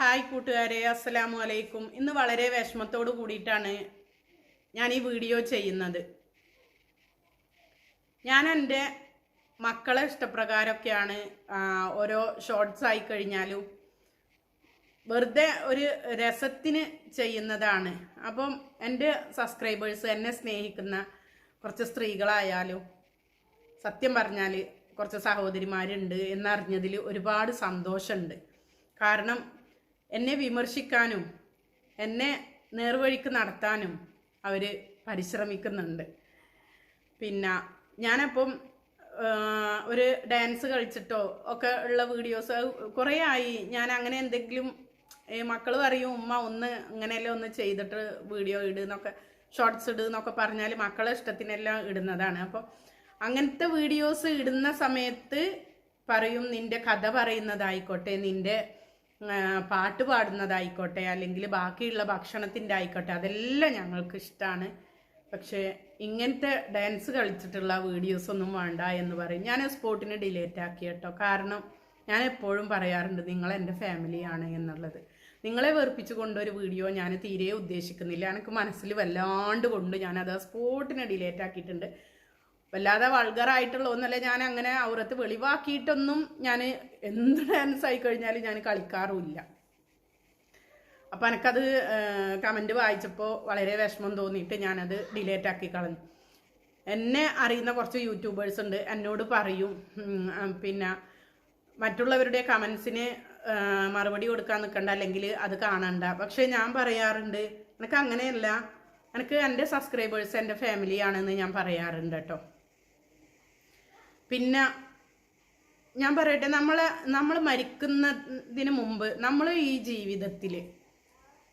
Hi കൂട്ടുകാരെ അസ്സലാമു അലൈക്കും. ഇന്ന് വളരെ വിഷമത്തോട് കൂടിയിട്ടാണ് ഞാൻ ഈ വീഡിയോ ചെയ്യുന്നത്. ഞാൻ എന്റെ മക്കളെ ഇഷ്ടപ്രകാരമൊക്കെയാണ് ഓരോ ഷോർട്സ് ആയി കഴിഞ്ഞാലും വെറുതെ ഒരു രസത്തിന് ചെയ്യുന്നതാണ്. അപ്പം എന്റെ സബ്സ്ക്രൈബേഴ്സ് എന്നെ സ്നേഹിക്കുന്ന കുറച്ച് സ്ത്രീകളായാലും സത്യം പറഞ്ഞാൽ കുറച്ച് സഹോദരിമാരുണ്ട് എന്നറിഞ്ഞതിൽ ഒരുപാട് സന്തോഷമുണ്ട്. കാരണം എന്നെ വിമർശിക്കാനും എന്നെ നേർവഴിക്ക് നടത്താനും അവർ പരിശ്രമിക്കുന്നുണ്ട്. പിന്നെ ഞാനപ്പം ഒരു ഡാൻസ് കളിച്ചിട്ടോ ഒക്കെ ഉള്ള വീഡിയോസ് കുറേ ആയി. ഞാൻ അങ്ങനെ എന്തെങ്കിലും മക്കൾ പറയും ഉമ്മ ഒന്ന് അങ്ങനെയല്ലേ ഒന്ന് ചെയ്തിട്ട് വീഡിയോ ഇടുന്നൊക്കെ ഷോർട്സ് ഇടുന്നൊക്കെ പറഞ്ഞാൽ മക്കളെ ഇഷ്ടത്തിനെല്ലാം ഇടുന്നതാണ്. അപ്പോൾ അങ്ങനത്തെ വീഡിയോസ് ഇടുന്ന സമയത്ത് പറയും നിന്റെ കഥ പറയുന്നതായിക്കോട്ടെ നിന്റെ ആ, പാട്ട് പാടുന്നതായിക്കോട്ടെ അല്ലെങ്കിൽ ബാക്കിയുള്ള ഭക്ഷണത്തിന്റെ ആയിക്കോട്ടെ അതെല്ലാം ഞങ്ങൾക്ക് ഇഷ്ടമാണ് പക്ഷേ ഇങ്ങനത്തെ ഡാൻസ് കളിച്ചിട്ടുള്ള വീഡിയോസ് ഒന്നും വേണ്ട എന്ന് പറയും. ഞാൻ സ്പോട്ടിന് ഡിലേറ്റ് ആക്കി കേട്ടോ. കാരണം ഞാൻ എപ്പോഴും പറയാറുണ്ട് നിങ്ങൾ എന്റെ ഫാമിലിയാണ് എന്നുള്ളത്. നിങ്ങളെ വെറുപ്പിച്ചു കൊണ്ടൊരു വീഡിയോ ഞാൻ തീരെ ഉദ്ദേശിക്കുന്നില്ല. എനിക്ക് മനസ്സിൽ വല്ലാണ്ട് കൊണ്ട് ഞാനത് സ്പോട്ടിന് ഡിലേറ്റ് ആക്കിയിട്ടുണ്ട്. വല്ലാതെ വൾഗറായിട്ടുള്ള ഒന്നല്ല ഞാൻ അങ്ങനെ ഔറത്ത് വെളിവാക്കിയിട്ടൊന്നും ഞാൻ എന്ത് ഡാൻസ് ആയി കഴിഞ്ഞാലും ഞാൻ കളിക്കാറുമില്ല. അപ്പം എനിക്കത് കമന്റ് വായിച്ചപ്പോൾ വളരെ വിഷമം തോന്നിയിട്ട് ഞാനത് ഡിലേറ്റ് ആക്കി കളഞ്ഞു. എന്നെ അറിയുന്ന കുറച്ച് യൂട്യൂബേഴ്സ് ഉണ്ട്. എന്നോട് പറയും പിന്നെ മറ്റുള്ളവരുടെ കമൻസിന് മറുപടി കൊടുക്കാൻ നിൽക്കണ്ട അല്ലെങ്കിൽ അത് കാണണ്ട. പക്ഷേ ഞാൻ പറയാറുണ്ട് എനിക്ക് അങ്ങനെയല്ല. എനിക്ക് എന്റെ സബ്സ്ക്രൈബേഴ്സ് എന്റെ ഫാമിലിയാണെന്ന് ഞാൻ പറയാറുണ്ട് കേട്ടോ പിന്നെ ഞാൻ പറയട്ടെ നമ്മൾ നമ്മൾ മരിക്കുന്നതിന് മുമ്പ് നമ്മൾ ഈ ജീവിതത്തിൽ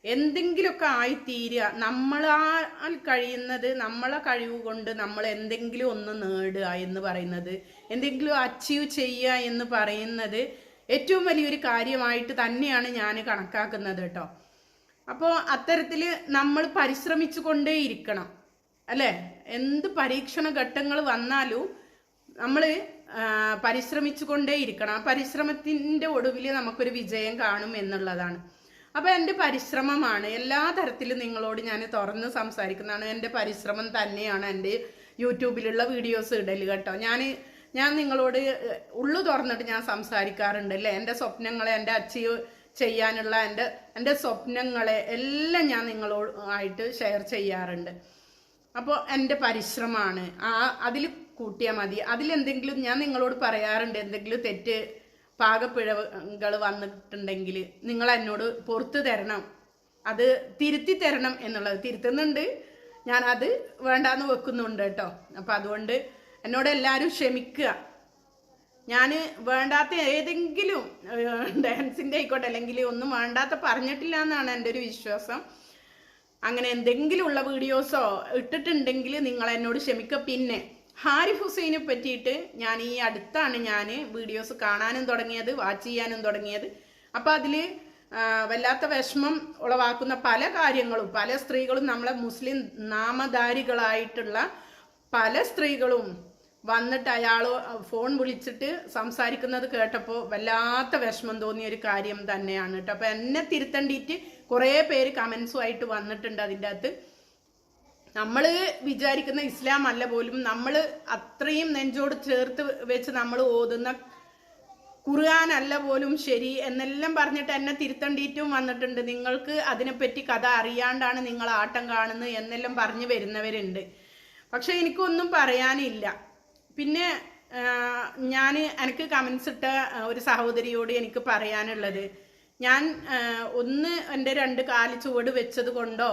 എന്തെങ്കിലുമൊക്കെ ആയിത്തീരുക നമ്മളാൽ കഴിയുന്നത് നമ്മളെ കഴിവ് കൊണ്ട് നമ്മൾ എന്തെങ്കിലും ഒന്ന് നേടുക എന്ന് പറയുന്നത് എന്തെങ്കിലും അച്ചീവ് ചെയ്യുക എന്ന് പറയുന്നത് ഏറ്റവും വലിയൊരു കാര്യമായിട്ട് തന്നെയാണ് ഞാൻ കണക്കാക്കുന്നത് കേട്ടോ. അപ്പോൾ അത്തരത്തിൽ നമ്മൾ പരിശ്രമിച്ചു കൊണ്ടേ ഇരിക്കണം അല്ലേ? എന്ത് പരീക്ഷണ ഘട്ടങ്ങൾ വന്നാലും നമ്മൾ പരിശ്രമിച്ചു കൊണ്ടേയിരിക്കണം ആ പരിശ്രമത്തിന്റെ ഒടുവിൽ നമുക്കൊരു വിജയം കാണും എന്നുള്ളതാണ്. അപ്പോൾ എന്റെ പരിശ്രമമാണ് എല്ലാ തരത്തിലും നിങ്ങളോട് ഞാൻ തുറന്ന് സംസാരിക്കുന്നതാണ്. എന്റെ പരിശ്രമം തന്നെയാണ് എന്റെ യൂട്യൂബിലുള്ള വീഡിയോസ് ഇടൽ കേട്ടോ. ഞാൻ ഞാൻ നിങ്ങളോട് ഉള്ളു തുറന്നിട്ട് ഞാൻ സംസാരിക്കാറുണ്ട് അല്ലേ? എന്റെ സ്വപ്നങ്ങളെ എന്റെ അച്ചീവ് ചെയ്യാനുള്ള എന്റെ എന്റെ സ്വപ്നങ്ങളെ എല്ലാം ഞാൻ നിങ്ങളോട് ആയിട്ട് ഷെയർ ചെയ്യാറുണ്ട്. അപ്പോൾ എന്റെ പരിശ്രമമാണ്. ആ അതിൽ കൂട്ടിയാൽ മതി. അതിലെന്തെങ്കിലും ഞാൻ നിങ്ങളോട് പറയാറുണ്ട് എന്തെങ്കിലും തെറ്റ് പാകപ്പിഴകൾ വന്നിട്ടുണ്ടെങ്കിൽ നിങ്ങൾ എന്നോട് പുറത്തു തരണം. അത് തിരുത്തി തരണം എന്നുള്ളത്. തിരുത്തുന്നുണ്ട്. ഞാൻ അത് വേണ്ടാന്ന് വെക്കുന്നുണ്ട് കേട്ടോ. അപ്പം അതുകൊണ്ട് എന്നോട് എല്ലാവരും ക്ഷമിക്കുക. ഞാൻ വേണ്ടാത്ത ഏതെങ്കിലും ഡാൻസിന്റെ ആയിക്കോട്ടെ അല്ലെങ്കിൽ ഒന്നും വേണ്ടാത്ത പറഞ്ഞിട്ടില്ല എന്നാണ് എന്റെ ഒരു വിശ്വാസം. അങ്ങനെ എന്തെങ്കിലും ഉള്ള വീഡിയോസോ ഇട്ടിട്ടുണ്ടെങ്കിൽ നിങ്ങൾ എന്നോട് ക്ഷമിക്കുക. പിന്നെ ഹാരിഫ് ഹുസൈനെ പറ്റിയിട്ട് ഞാൻ ഈ അടുത്താണ് ഞാൻ വീഡിയോസ് കാണാനും തുടങ്ങിയത് വാച്ച് ചെയ്യാനും തുടങ്ങിയത്. അപ്പോൾ അതിൽ വല്ലാത്ത വിഷമം ഉളവാക്കുന്ന പല കാര്യങ്ങളും പല സ്ത്രീകളും നമ്മളെ മുസ്ലിം നാമധാരികളായിട്ടുള്ള പല സ്ത്രീകളും വന്നിട്ട് അയാൾ ഫോൺ വിളിച്ചിട്ട് സംസാരിക്കുന്നത് കേട്ടപ്പോൾ വല്ലാത്ത വിഷമം തോന്നിയ ഒരു കാര്യം തന്നെയാണ് കേട്ടോ. അപ്പം എന്നെ തിരുത്തേണ്ടിയിട്ട് കുറേ പേര് കമൻസുമായിട്ട് വന്നിട്ടുണ്ട് അതിന്റെ അകത്ത്. നമ്മൾ വിചാരിക്കുന്ന ഇസ്ലാം അല്ല പോലും നമ്മൾ അത്രയും നെഞ്ചോട് ചേർത്ത് വെച്ച് നമ്മൾ ഓതുന്ന ഖുർആൻ അല്ല പോലും ശരി എന്നെല്ലാം പറഞ്ഞിട്ട് എന്നെ തിരുത്തേണ്ടിയിട്ടും വന്നിട്ടുണ്ട്. നിങ്ങൾക്ക് അതിനെപ്പറ്റി കഥ അറിയാണ്ടാണ് നിങ്ങൾ ആട്ടം കാണുന്നത് എന്നെല്ലാം പറഞ്ഞു വരുന്നവരുണ്ട്. പക്ഷെ എനിക്കൊന്നും പറയാനില്ല. പിന്നെ ഞാൻ എനിക്ക് കമൻസ് ഇട്ട ഒരു സഹോദരിയോട് എനിക്ക് പറയാനുള്ളത്. ഞാൻ ഒന്ന് എന്റെ രണ്ട് കാൽ ചുവട് വെച്ചത് കൊണ്ടോ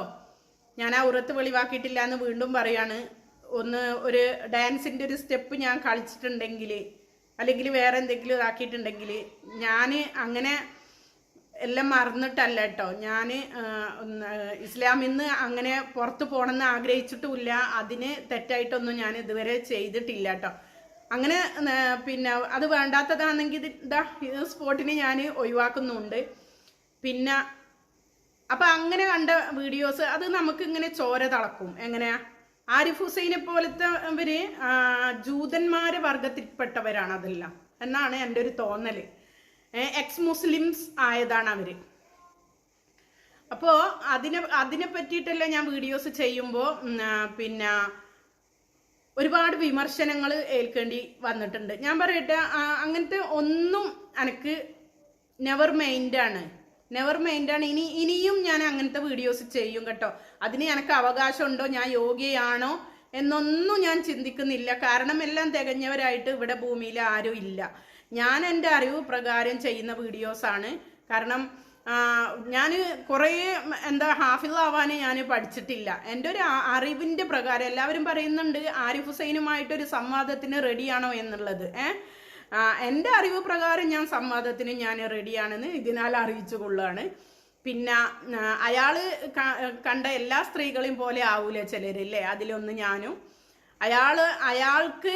ഞാൻ ആ ഉറത്ത് വെളിവാക്കിയിട്ടില്ല എന്ന് വീണ്ടും പറയാണ്. ഒന്ന് ഒരു ഡാൻസിന്റെ ഒരു സ്റ്റെപ്പ് ഞാൻ കളിച്ചിട്ടുണ്ടെങ്കിൽ അല്ലെങ്കിൽ വേറെ എന്തെങ്കിലും ഇതാക്കിയിട്ടുണ്ടെങ്കിൽ ഞാൻ അങ്ങനെ എല്ലാം മറന്നിട്ടല്ല കേട്ടോ. ഞാൻ ഇസ്ലാമിൽ നിന്ന് അങ്ങനെ പുറത്ത് പോകണമെന്ന് ആഗ്രഹിച്ചിട്ടുമില്ല. അതിന് തെറ്റായിട്ടൊന്നും ഞാൻ ഇതുവരെ ചെയ്തിട്ടില്ല കേട്ടോ. അങ്ങനെ പിന്നെ അത് വേണ്ടാത്തതാണെങ്കിൽ ഇത് ഇതാ സ്പോട്ടിന് ഞാൻ ഒഴിവാക്കുന്നുണ്ട്. പിന്നെ അപ്പം അങ്ങനെ കണ്ട വീഡിയോസ് അത് നമുക്ക് ഇങ്ങനെ ചോര തളക്കും. എങ്ങനെയാ? ആരിഫ് ഹുസൈനെ പോലത്തെ ഇവർ ജൂതന്മാരെ വർഗത്തിൽപ്പെട്ടവരാണ് അതെല്ലാം. എന്നാണ് എന്റെ ഒരു തോന്നൽ. എക്സ് മുസ്ലിംസ് ആയതാണ് അവർ അപ്പോൾ അതിനെ അതിനെ പറ്റിയിട്ടല്ല ഞാൻ വീഡിയോസ് ചെയ്യുമ്പോൾ പിന്നെ ഒരുപാട് വിമർശനങ്ങൾ ഏൽക്കേണ്ടി വന്നിട്ടുണ്ട്. ഞാൻ പറയട്ടെ അങ്ങനത്തെ ഒന്നും എനിക്ക് നെവർ മൈൻഡാണ് നെവർ മൈൻഡാണ് ഇനി ഇനിയും ഞാൻ അങ്ങനത്തെ വീഡിയോസ് ചെയ്യും കേട്ടോ. അതിന് എനിക്ക് അവകാശമുണ്ടോ? ഞാൻ യോഗ്യയാണോ? എന്നൊന്നും ഞാൻ ചിന്തിക്കുന്നില്ല. കാരണം എല്ലാം തികഞ്ഞവരായിട്ട് ഇവിടെ ഭൂമിയിൽ ആരും ഇല്ല. ഞാൻ എന്റെ അറിവ് പ്രകാരം ചെയ്യുന്ന വീഡിയോസാണ് കാരണം ഞാൻ കുറേ എന്താ ഹാഫിളാവാൻ ഞാൻ പഠിച്ചിട്ടില്ല. എന്റെ ഒരു അറിവിന്റെ പ്രകാരം എല്ലാവരും പറയുന്നുണ്ട് ആരിഫ് ഹുസൈനുമായിട്ടൊരു സംവാദത്തിന് റെഡിയാണോ എന്നുള്ളത്. എന്റെ അറിവ് പ്രകാരം ഞാൻ സംവാദത്തിന് ഞാൻ റെഡിയാണെന്ന് ഇതിനാൽ അറിയിച്ചു കൊള്ളുകയാണ് പിന്നെ അയാൾ കണ്ട എല്ലാ സ്ത്രീകളെയും പോലെ ആവൂല ചിലരില്ലേ അതിലൊന്ന് ഞാനും. അയാൾ അയാൾക്ക്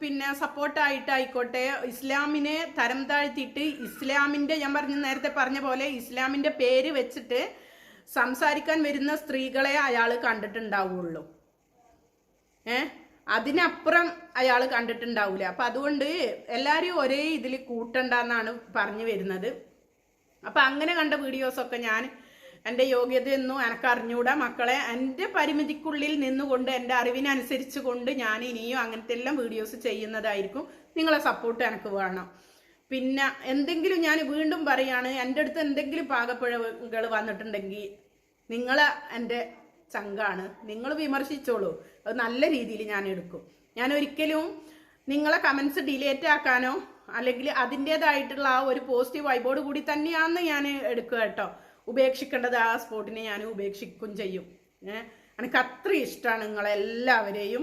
പിന്നെ സപ്പോർട്ടായിട്ടായിക്കോട്ടെ ഇസ്ലാമിനെ തരം താഴ്ത്തിയിട്ട് ഇസ്ലാമിന്റെ ഞാൻ പറഞ്ഞ നേരത്തെ പറഞ്ഞ പോലെ ഇസ്ലാമിന്റെ പേര് വെച്ചിട്ട് സംസാരിക്കാൻ വരുന്ന സ്ത്രീകളെ അയാൾ കണ്ടിട്ടുണ്ടാവുള്ളൂ. ഏ അതിനപ്പുറം അയാൾ കണ്ടിട്ടുണ്ടാവില്ല അപ്പം അതുകൊണ്ട് എല്ലാവരും ഒരേ ഇതിൽ കൂട്ടണ്ടെന്നാണ് പറഞ്ഞു വരുന്നത്. അപ്പം അങ്ങനെ കണ്ട വീഡിയോസൊക്കെ ഞാൻ എന്റെ യോഗ്യതയൊന്നും എനിക്ക് അറിഞ്ഞൂടാ മക്കളെ എന്റെ പരിമിതിക്കുള്ളിൽ നിന്നുകൊണ്ട് എന്റെ അറിവിനനുസരിച്ച് കൊണ്ട് ഞാൻ ഇനിയും അങ്ങനത്തെ എല്ലാം വീഡിയോസ് ചെയ്യുന്നതായിരിക്കും. നിങ്ങളെ സപ്പോർട്ട് എനിക്ക് വേണം. പിന്നെ എന്തെങ്കിലും ഞാൻ വീണ്ടും പറയാണ് എന്റെ അടുത്ത് എന്തെങ്കിലും പാകപ്പിഴവുകൾ വന്നിട്ടുണ്ടെങ്കിൽ നിങ്ങൾ എന്റെ ചങ്കാണ്. നിങ്ങൾ വിമർശിച്ചോളൂ. അത് നല്ല രീതിയിൽ ഞാൻ എടുക്കും. ഞാൻ ഒരിക്കലും നിങ്ങളെ കമൻസ് ഡിലേറ്റ് ആക്കാനോ അല്ലെങ്കിൽ അതിന്റേതായിട്ടുള്ള ആ ഒരു പോസിറ്റീവ് വൈബോട് കൂടി തന്നെയാണെന്ന് ഞാൻ എടുക്കുക കേട്ടോ. ഉപേക്ഷിക്കേണ്ടത് ആ സ്പോട്ടിനെ ഞാൻ ഉപേക്ഷിക്കും ചെയ്യും. ഏഹ് എനിക്ക് അത്ര ഇഷ്ടമാണ് നിങ്ങളെല്ലാവരെയും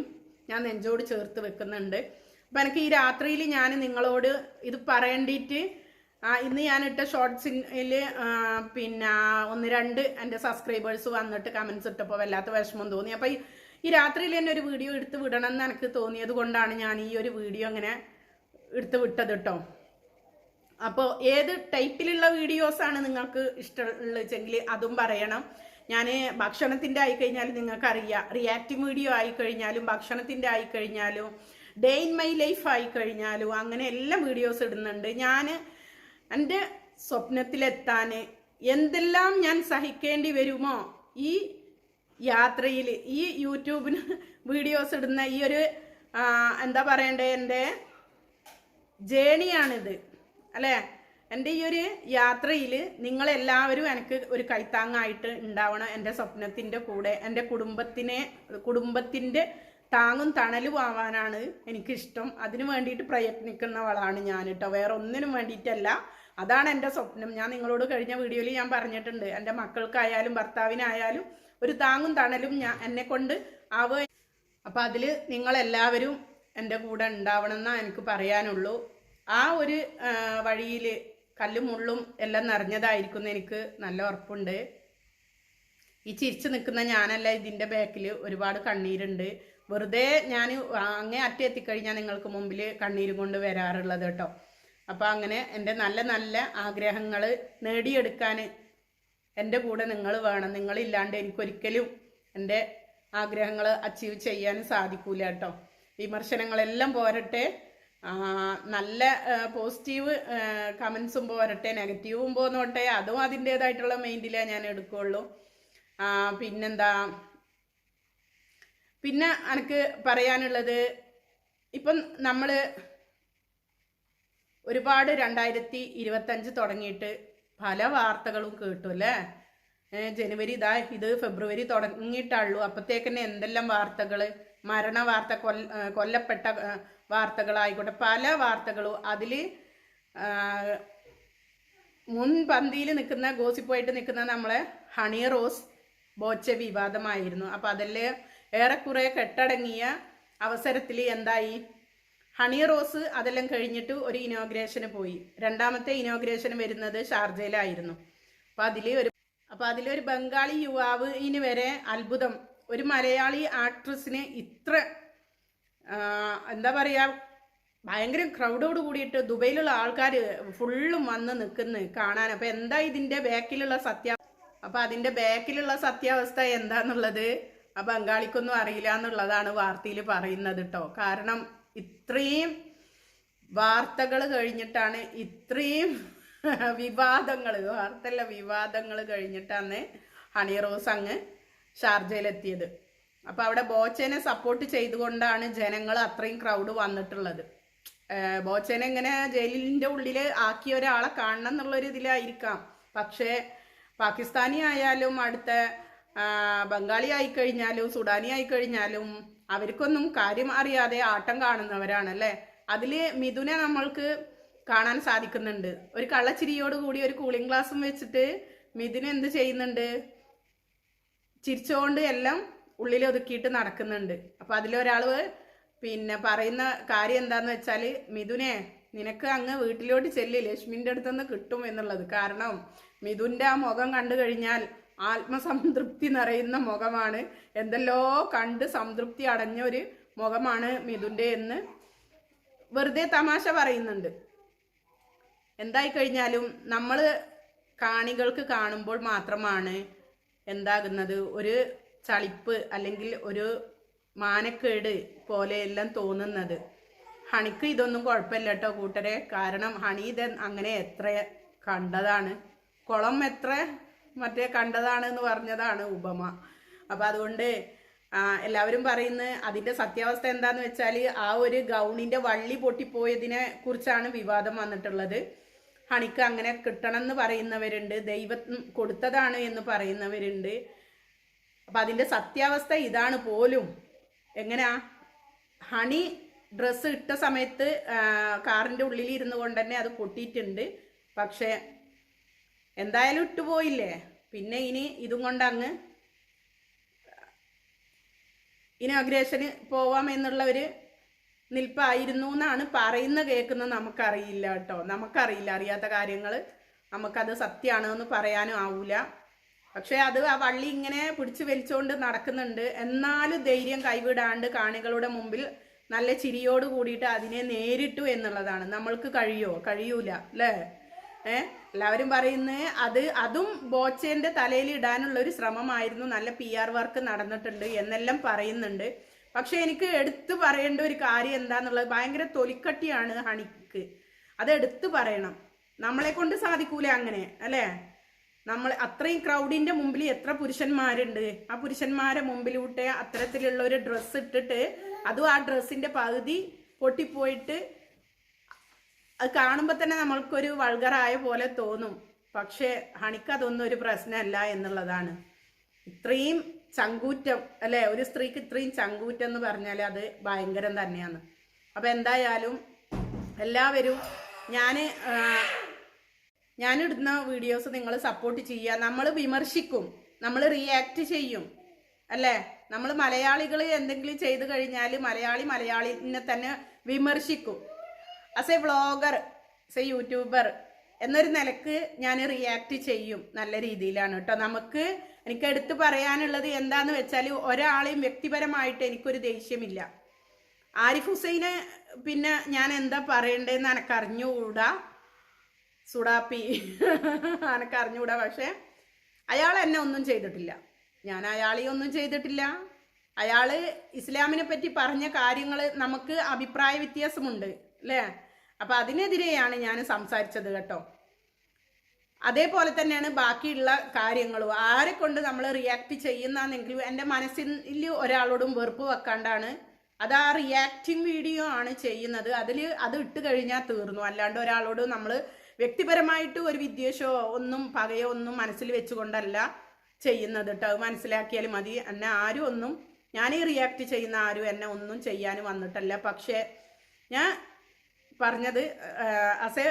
ഞാൻ നെഞ്ചോട് ചേർത്ത് വെക്കുന്നുണ്ട്. അപ്പം എനിക്ക് ഈ രാത്രിയിൽ ഞാൻ നിങ്ങളോട് ഇത് പറയേണ്ടിയിട്ട് ഇന്ന് ഞാൻ ഇട്ട ഷോർട്സിൽ പിന്നെ ഒന്ന് രണ്ട് എന്റെ സബ്സ്ക്രൈബേഴ്സ് വന്നിട്ട് കമൻസ് ഇട്ടപ്പോൾ വല്ലാത്ത വിഷമം തോന്നി. അപ്പോൾ ഈ രാത്രിയിൽ തന്നെ ഒരു വീഡിയോ എടുത്ത് വിടണം എന്ന് എനിക്ക് തോന്നിയത് കൊണ്ടാണ് ഞാൻ ഈ ഒരു വീഡിയോ അങ്ങനെ എടുത്ത് വിട്ടത് കേട്ടോ അപ്പോൾ ഏത് ടൈപ്പിലുള്ള വീഡിയോസാണ് നിങ്ങൾക്ക് ഇഷ്ടമുള്ളതെങ്കിൽ അതും പറയണം. ഞാൻ ഭക്ഷണത്തിന്റെ ആയിക്കഴിഞ്ഞാൽ നിങ്ങൾക്കറിയാം റിയാക്റ്റീവ് വീഡിയോ ആയിക്കഴിഞ്ഞാലും ഭക്ഷണത്തിന്റെ ആയിക്കഴിഞ്ഞാലും ഡേ ഇൻ മൈ ലൈഫ് ആയിക്കഴിഞ്ഞാലും അങ്ങനെ എല്ലാം വീഡിയോസ് ഇടുന്നുണ്ട്. ഞാൻ എന്റെ സ്വപ്നത്തിലെത്താൻ എന്തെല്ലാം ഞാൻ സഹിക്കേണ്ടി വരുമോ ഈ യാത്രയിൽ ഈ യൂട്യൂബിന് വീഡിയോസ് ഇടുന്ന ഈ ഒരു എന്താ പറയണ്ടേ എന്റെ ജേണിയാണിത് അല്ലേ? എന്റെ ഈ ഒരു യാത്രയിൽ നിങ്ങളെല്ലാവരും എനിക്ക് ഒരു കൈത്താങ്ങായിട്ട് ഉണ്ടാവണം. എന്റെ സ്വപ്നത്തിന്റെ കൂടെ എന്റെ കുടുംബത്തിനെ കുടുംബത്തിന്റെ താങ്ങും തണലും ആവാനാണ് എനിക്കിഷ്ടം. അതിനു വേണ്ടിയിട്ട് പ്രയത്നിക്കുന്നവളാണ് ഞാൻ കേട്ടോ വേറെ ഒന്നിനും വേണ്ടിയിട്ടല്ല. അതാണ് എന്റെ സ്വപ്നം. ഞാൻ നിങ്ങളോട് കഴിഞ്ഞ വീഡിയോയിൽ ഞാൻ പറഞ്ഞിട്ടുണ്ട്. എന്റെ മക്കൾക്കായാലും ഭർത്താവിനായാലും ഒരു താങ്ങും തണലും ഞാൻ എന്നെ കൊണ്ട് ആവുക അപ്പം അതിൽ നിങ്ങളെല്ലാവരും എന്റെ കൂടെ ഉണ്ടാവണം എന്നാ എനിക്ക് പറയാനുള്ളൂ. ആ ഒരു വഴിയിൽ കല്ലും മുള്ളും എല്ലാം നിറഞ്ഞതായിരിക്കും എനിക്ക് നല്ല ഉറപ്പുണ്ട്. ഈ ചിരിച്ചു നിൽക്കുന്ന ഞാനല്ല ഇതിന്റെ ബാക്കിൽ ഒരുപാട് കണ്ണീരുണ്ട്. വെറുതെ ഞാൻ അങ്ങേ അറ്റം എത്തിക്കഴിഞ്ഞാൽ നിങ്ങൾക്ക് മുമ്പിൽ കണ്ണീരും കൊണ്ട് വരാറുള്ളത് കേട്ടോ. അപ്പോൾ അങ്ങനെ എന്റെ നല്ല നല്ല ആഗ്രഹങ്ങൾ നേടിയെടുക്കാൻ എന്റെ കൂടെ നിങ്ങൾ വേണം. നിങ്ങളില്ലാണ്ട് എനിക്കൊരിക്കലും എന്റെ ആഗ്രഹങ്ങൾ അച്ചീവ് ചെയ്യാൻ സാധിക്കൂല കേട്ടോ. വിമർശനങ്ങളെല്ലാം പോരട്ടെ. നല്ല പോസിറ്റീവ് കമൻസും പോരട്ടെ നെഗറ്റീവും പോന്നോട്ടെ അതും അതിന്റേതായിട്ടുള്ള മൈൻഡിലേ ഞാൻ എടുക്കുള്ളൂ. പിന്നെന്താ? പിന്നെ എനിക്ക് പറയാനുള്ളത് ഇപ്പം നമ്മൾ ഒരുപാട് രണ്ടായിരത്തി ഇരുപത്തഞ്ച് തുടങ്ങിയിട്ട് പല വാർത്തകളും കേട്ടു അല്ലേ? ജനുവരി ഇതാ ഇത് ഫെബ്രുവരി തുടങ്ങിയിട്ടുള്ളൂ അപ്പത്തേക്കന്നെ എന്തെല്ലാം വാർത്തകൾ മരണ വാർത്ത കൊല്ല കൊല്ലപ്പെട്ട വാർത്തകളായിക്കോട്ടെ. പല വാർത്തകളും അതിൽ മുൻപന്തിയിൽ നിൽക്കുന്ന ഗോസിപ്പായിട്ട് നിൽക്കുന്ന നമ്മളെ ഹണി റോസ് ബോച്ച വിവാദമായിരുന്നു. അപ്പം അതിൽ ഏറെക്കുറെ കെട്ടടങ്ങിയ അവസരത്തിൽ എന്തായി? ഹണി റോസ് അതെല്ലാം കഴിഞ്ഞിട്ട് ഒരു ഇനോഗ്രേഷന് പോയി. രണ്ടാമത്തെ ഇനോഗ്രേഷൻ വരുന്നത് ഷാർജയിലായിരുന്നു. അപ്പം അതിൽ ഒരു അപ്പം അതിലൊരു ബംഗാളി യുവാവ് ഇനി വരെ അത്ഭുതം. ഒരു മലയാളി ആക്ട്രസിന് ഇത്ര എന്താ പറയുക ഭയങ്കര ക്രൗഡോട് കൂടിയിട്ട് ദുബൈയിലുള്ള ആൾക്കാർ ഫുള്ളും വന്ന് നിൽക്കുന്ന കാണാൻ. അപ്പം എന്താ ഇതിന്റെ ബാക്കിലുള്ള സത്യ അപ്പം അതിന്റെ ബാക്കിലുള്ള സത്യാവസ്ഥ എന്താന്നുള്ളത് ആ ബംഗാളിക്കൊന്നും അറിയില്ല എന്നുള്ളതാണ് വാർത്തയിൽ പറയുന്നത് കേട്ടോ കാരണം ഇത്രയും വാർത്തകൾ കഴിഞ്ഞിട്ടാണ് ഇത്രയും വിവാദങ്ങൾ വാർത്തല്ല വിവാദങ്ങൾ കഴിഞ്ഞിട്ടാണ് ഹണി റോസ് അങ്ങ് ഷാർജയിലെത്തിയത്. അപ്പോൾ അവിടെ ബോച്ചനെ സപ്പോർട്ട് ചെയ്തുകൊണ്ടാണ് ജനങ്ങൾ അത്രയും ക്രൗഡ് വന്നിട്ടുള്ളത്. ബോച്ചേനെ ഇങ്ങനെ ജയിലിന്റെ ഉള്ളിൽ ആക്കിയ ഒരാളെ കാണണം എന്നുള്ളൊരു ഇതിലായിരിക്കാം. പക്ഷേ പാകിസ്ഥാനി ആയാലും അടുത്ത ബംഗാളി ആയിക്കഴിഞ്ഞാലും സുഡാനി ആയിക്കഴിഞ്ഞാലും അവർക്കൊന്നും കാര്യം അറിയാതെ ആട്ടം കാണുന്നവരാണ് അല്ലേ? അതിൽ മിഥുനെ നമ്മൾക്ക് കാണാൻ സാധിക്കുന്നുണ്ട്. ഒരു കള്ളച്ചിരിയോട് കൂടി ഒരു കൂളിംഗ് ഗ്ലാസും വെച്ചിട്ട് മിഥുൻ എന്ത് ചെയ്യുന്നുണ്ട്? ചിരിച്ചുകൊണ്ട് എല്ലാം ഉള്ളിൽ ഒതുക്കിയിട്ട് നടക്കുന്നുണ്ട്. അപ്പൊ അതിലൊരാൾ പിന്നെ പറയുന്ന കാര്യം എന്താന്ന് വെച്ചാൽ മിഥുനെ നിനക്ക് അങ്ങ് വീട്ടിലോട്ട് ചെല്ലി. ലക്ഷ്മിന്റെ അടുത്തുനിന്ന് കിട്ടും എന്നുള്ളത്. കാരണം മിഥുന്റെ ആ മുഖം കണ്ടു കഴിഞ്ഞാൽ ആത്മസംതൃപ്തി നിറയുന്ന മുഖമാണ്. എന്തെല്ലോ കണ്ട് സംതൃപ്തി അടഞ്ഞ ഒരു മുഖമാണ് മിഥുന്റെ എന്ന് വെറുതെ തമാശ പറയുന്നുണ്ട്. എന്തായി കഴിഞ്ഞാലും നമ്മൾ കാണികൾക്ക് കാണുമ്പോൾ മാത്രമാണ് എന്താകുന്നത്? ഒരു ചളിപ്പ് അല്ലെങ്കിൽ ഒരു മാനക്കേട് പോലെയെല്ലാം തോന്നുന്നത്. ഹണിക്ക് ഇതൊന്നും കുഴപ്പമില്ല കേട്ടോ കൂട്ടരെ. കാരണം ഹണി ഇത് അങ്ങനെ എത്ര കണ്ടതാണ്. കുളം എത്ര മറ്റേ കണ്ടതാണ് എന്ന് പറഞ്ഞതാണ് ഉപമ. അപ്പം അതുകൊണ്ട് എല്ലാവരും പറയുന്നത് അതിന്റെ സത്യാവസ്ഥ എന്താന്ന് വെച്ചാൽ ആ ഒരു ഗൗണിന്റെ വള്ളി പൊട്ടിപ്പോയതിനെ കുറിച്ചാണ് വിവാദം വന്നിട്ടുള്ളത്. ഹണിക്ക് അങ്ങനെ കിട്ടണം എന്ന് പറയുന്നവരുണ്ട്. ദൈവം കൊടുത്തതാണ് എന്ന് പറയുന്നവരുണ്ട്. അപ്പൊ അതിന്റെ സത്യാവസ്ഥ ഇതാണ് പോലും. എങ്ങനെയാ ഹണി ഡ്രസ്സ് ഇട്ട സമയത്ത് കാറിന്റെ ഉള്ളിൽ കൊണ്ട് തന്നെ അത് പൊട്ടിയിട്ടുണ്ട്. പക്ഷേ എന്തായാലും ഇട്ടുപോയില്ലേ പിന്നെ ഇനി ഇതും കൊണ്ട് അങ്ങ് ഇനാഗ്രേഷന് പോവാം ഒരു നിൽപ്പായിരുന്നു എന്നാണ് പറയുന്ന കേൾക്കുന്നത് നമുക്കറിയില്ല കേട്ടോ. നമുക്കറിയില്ല അറിയാത്ത കാര്യങ്ങൾ നമുക്കത് സത്യമാണോ എന്ന് പറയാനും ആവൂല. പക്ഷെ അത് ആ വള്ളി ഇങ്ങനെ പിടിച്ചു വലിച്ചുകൊണ്ട് നടക്കുന്നുണ്ട്. എന്നാലും ധൈര്യം കൈവിടാണ്ട് കാണികളുടെ മുമ്പിൽ നല്ല ചിരിയോട് കൂടിയിട്ട് അതിനെ നേരിട്ടു എന്നുള്ളതാണ്. നമ്മൾക്ക് കഴിയോ? കഴിയൂല അല്ലേ? ഏ? എല്ലാവരും പറയുന്നത് അത് അതും ബോച്ചേന്റെ തലയിൽ ഇടാനുള്ള ഒരു ശ്രമമായിരുന്നു. നല്ല പി ആർ വർക്ക് നടന്നിട്ടുണ്ട് എന്നെല്ലാം പറയുന്നുണ്ട്. പക്ഷെ എനിക്ക് എടുത്തു പറയേണ്ട ഒരു കാര്യം എന്താന്നുള്ളത് ഭയങ്കര തൊലിക്കട്ടിയാണ് ഹണിക്ക്. അത് എടുത്തു പറയണം. നമ്മളെ കൊണ്ട് സാധിക്കൂല അങ്ങനെ അല്ലേ? നമ്മൾ അത്രയും ക്രൗഡിന്റെ മുമ്പിൽ എത്ര പുരുഷന്മാരുണ്ട്? ആ പുരുഷന്മാരെ മുമ്പിലൂട്ടെ അത്തരത്തിലുള്ള ഒരു ഡ്രസ്സ് ഇട്ടിട്ട് അതും ആ ഡ്രസ്സിന്റെ പകുതി പൊട്ടിപ്പോയിട്ട് അത് കാണുമ്പോൾ തന്നെ നമ്മൾക്കൊരു വൾഗറായ പോലെ തോന്നും. പക്ഷേ ഹണിക്ക് അതൊന്നും ഒരു പ്രശ്നമല്ല എന്നുള്ളതാണ്. ഇത്രയും ചങ്കൂറ്റം അല്ലെ? ഒരു സ്ത്രീക്ക് ഇത്രയും ചങ്കൂറ്റം എന്ന് പറഞ്ഞാൽ അത് ഭയങ്കരം തന്നെയാണ്. അപ്പൊ എന്തായാലും എല്ലാവരും ഞാൻ ഞാനിടുന്ന വീഡിയോസ് നിങ്ങൾ സപ്പോർട്ട് ചെയ്യുക. നമ്മൾ വിമർശിക്കും. നമ്മൾ റിയാക്ട് ചെയ്യും. അല്ലേ? നമ്മൾ മലയാളികൾ എന്തെങ്കിലും ചെയ്തു കഴിഞ്ഞാൽ മലയാളി മലയാളിനെ തന്നെ വിമർശിക്കും. As a vlogger as a YouTuber എന്നൊരു നിലയ്ക്ക് ഞാൻ റിയാക്ട് ചെയ്യും നല്ല രീതിയിലാണ് കേട്ടോ. നമുക്ക് എനിക്ക് എടുത്തു പറയാനുള്ളത് എന്താന്ന് വെച്ചാൽ ഒരാളെയും വ്യക്തിപരമായിട്ട് എനിക്കൊരു ദേഷ്യമില്ല. ആരിഫ് ഹുസൈനെ പിന്നെ ഞാൻ എന്താ പറയണ്ടേന്ന് എനക്ക് അറിഞ്ഞുകൂടാ സുഡാപ്പി. അനക്ക് അറിഞ്ഞുകൂടാ പക്ഷെ. അയാൾ എന്നെ ഒന്നും ചെയ്തിട്ടില്ല. ഞാൻ അയാളെ ഒന്നും ചെയ്തിട്ടില്ല. അയാൾ ഇസ്ലാമിനെ പറ്റി പറഞ്ഞ കാര്യങ്ങൾ നമുക്ക് അഭിപ്രായ വ്യത്യാസമുണ്ട് അല്ലേ? അപ്പം അതിനെതിരെയാണ് ഞാൻ സംസാരിച്ചത് കേട്ടോ. അതേപോലെ തന്നെയാണ് ബാക്കിയുള്ള കാര്യങ്ങളും. ആരെ കൊണ്ട് നമ്മൾ റിയാക്ട് ചെയ്യുന്നെങ്കിൽ എന്റെ മനസ്സിൽ ഒരാളോടും വെറുപ്പ് വെക്കാണ്ടാണ് അത് ആ റിയാക്റ്റിംഗ് വീഡിയോ ആണ് ചെയ്യുന്നത്. അതിൽ അത് ഇട്ട് കഴിഞ്ഞാൽ തീർന്നു. അല്ലാണ്ട് ഒരാളോട് നമ്മൾ വ്യക്തിപരമായിട്ട് ഒരു വിദ്വേഷമോ ഒന്നും പകയോ ഒന്നും മനസ്സിൽ വെച്ചുകൊണ്ടല്ല ചെയ്യുന്നത് കേട്ടോ മനസ്സിലാക്കിയാൽ മതി. എന്നെ ആരും ഒന്നും ഞാൻ ഈ റിയാക്ട് ചെയ്യുന്ന ആരും എന്നെ ഒന്നും ചെയ്യാനും വന്നിട്ടല്ല. പക്ഷേ ഞാൻ പറഞ്ഞത് ആസ് എ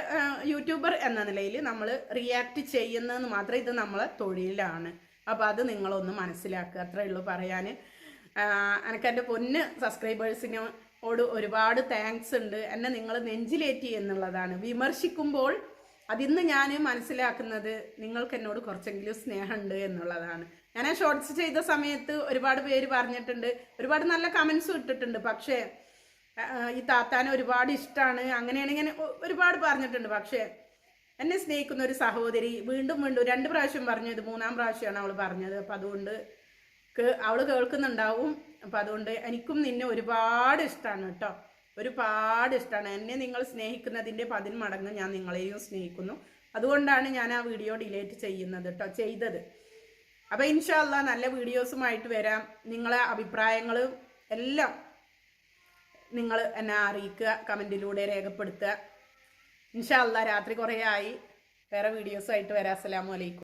യൂട്യൂബർ എന്ന നിലയിൽ നമ്മൾ റിയാക്ട് ചെയ്യുന്നതെന്ന് മാത്രം ഇത് നമ്മളെ തൊഴിലാണ്. അപ്പോൾ അത് നിങ്ങളൊന്ന് മനസ്സിലാക്കുക. അത്രേ ഉള്ളൂ പറയാൻ എനിക്ക് എന്റെ പൊന്ന് സബ്സ്ക്രൈബേഴ്സിനോട് ഒരുപാട് താങ്ക്സ് ഉണ്ട്. എന്നെ നിങ്ങൾ നെഞ്ചിലേറ്റി എന്നുള്ളതാണ്. വിമർശിക്കുമ്പോൾ അതിന്ന് ഞാൻ മനസ്സിലാക്കുന്നത് നിങ്ങൾക്ക് എന്നോട് കുറച്ചെങ്കിലും സ്നേഹമുണ്ട് എന്നുള്ളതാണ്. ഞാൻ ആ ഷോർട്സ് ചെയ്ത സമയത്ത് ഒരുപാട് പേര് പറഞ്ഞിട്ടുണ്ട്. ഒരുപാട് നല്ല കമൻസും ഇട്ടിട്ടുണ്ട്. പക്ഷേ ഈ താത്താനെ ഒരുപാട് ഇഷ്ടമാണ് അങ്ങനെയാണ് ഇങ്ങനെ ഒരുപാട് പറഞ്ഞിട്ടുണ്ട്. പക്ഷേ എന്നെ സ്നേഹിക്കുന്ന ഒരു സഹോദരി വീണ്ടും വീണ്ടും രണ്ട് പ്രാവശ്യം പറഞ്ഞു. ഇത് മൂന്നാം പ്രാവശ്യമാണ് അവൾ പറഞ്ഞത്. അപ്പം അതുകൊണ്ട് അവൾ കേൾക്കുന്നുണ്ടാവും. അപ്പം അതുകൊണ്ട് എനിക്കും നിന്നെ ഒരുപാട് ഇഷ്ടമാണ് കേട്ടോ. ഒരുപാട് ഇഷ്ടമാണ് എന്നെ നിങ്ങൾ സ്നേഹിക്കുന്നതിന്റെ പതിന്മടങ്ങ് ഞാൻ നിങ്ങളെയും സ്നേഹിക്കുന്നു. അതുകൊണ്ടാണ് ഞാൻ ആ വീഡിയോ ഡിലേറ്റ് ചെയ്യുന്നത് കേട്ടോ ചെയ്തത്. അപ്പോൾ ഇൻഷാല്ല നല്ല വീഡിയോസുമായിട്ട് വരാം. നിങ്ങളെ അഭിപ്രായങ്ങൾ എല്ലാം നിങ്ങൾ എന്നെ അറിയിക്കുക കമന്റിലൂടെ രേഖപ്പെടുത്തുക. ഇൻഷാല്ല രാത്രി കുറേ ആയി. വേറെ വീഡിയോസുമായിട്ട് വരാം. അസ്സലാമു അലൈക്കും.